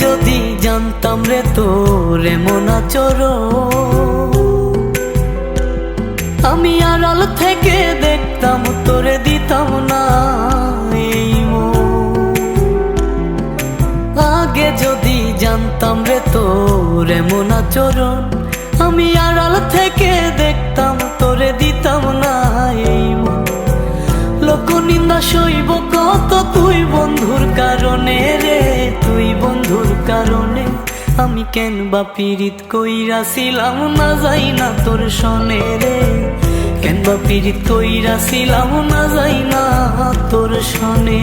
যদি জানতাম রে তোর এমন আচরণ আমি আড়াল থেকে দেখতাম, তোরে দিতাম না মন। আগে যদি জানতাম রে তোর এমন আচরণ, আমি আড়াল থেকে দেখতাম, তোরে দিতাম না এই মন। লোক নিন্দা সইব কত তুই বন্ধুর কারণে রে আমি কেন বা পীড়িত কইরা ছিলাম? না যাই না তোর সনে রে। কেন বা পীড়িত কইরা ছিলাম? না যাই না তোর সনে